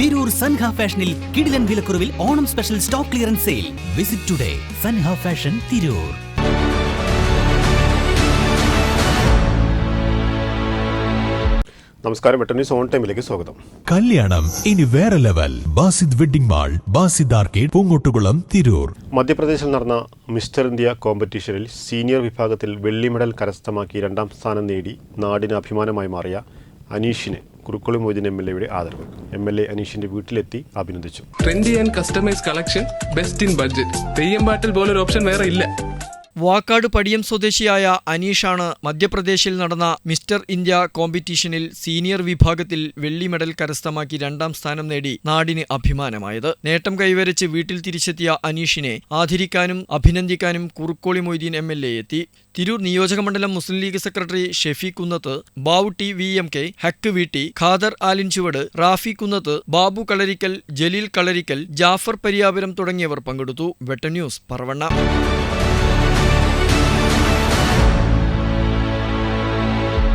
തിരൂർ സൻഹ ഫാഷനിൽ കിടിലൻ വിലക്കുറവിൽ Onam special stock clearance sale. Visit today Sanha fashion Tirur. നമസ്കാരം വെട്ട ന്യൂസ് ഓൺ ടൈമിലേക്ക് സ്വാഗതം. കല്യാണം ഇനി വേറെ level. Basid wedding mall Basid arcade Poongottukulam Tirur. മധ്യപ്രദേശിൽ നടന്ന മിസ്റ്റർ ഇന്ത്യ കോമ്പറ്റീഷനിൽ സീനിയർ വിഭാഗത്തിൽ വെള്ളി മെഡൽ കരസ്ഥമാക്കി രണ്ടാം സ്ഥാനം നേടി നാടിന് അഭിമാനമായി മാറിയ അനീഷിന്. കുറുക്കുളി മൊയ്തീൻ എം എൽ എയുടെ ആദരവ്. എം എൽ എ അനീഷിന്റെ വീട്ടിലെത്തി അഭിനന്ദിച്ചു. Trendy and customise collection best in budget Theyyam പാട്ടിൽ പോലൊരു ഓപ്ഷൻ വേറെ ഇല്ല. വാക്കാട് പടിയം സ്വദേശിയായ അനീഷാണ് മധ്യപ്രദേശിൽ നടന്ന മിസ്റ്റർ ഇന്ത്യ കോമ്പറ്റീഷനിൽ സീനിയർ വിഭാഗത്തിൽ വെള്ളി മെഡൽ കരസ്ഥമാക്കി രണ്ടാം സ്ഥാനം നേടി നാടിന് അഭിമാനമായത്. നേട്ടം കൈവരിച്ച് വീട്ടിൽ തിരിച്ചെത്തിയ അനീഷിനെ ആദരിക്കാനും അഭിനന്ദിക്കാനും Kurukkoli Moideen M L A എത്തി. തിരൂർ നിയോജകമണ്ഡലം Muslim League secretary Shefi Kunnath Bavutty V M K Haq Veetti Khader ആലിൻ ചുവട് റാഫി കുന്നത്ത് ബാബു കളരിക്കൽ ജലീൽ കളരിക്കൽ ജാഫർ പരിയാപുരം തുടങ്ങിയവർ പങ്കെടുത്തു. വെട്ട ന്യൂസ് പറവണ്ണ.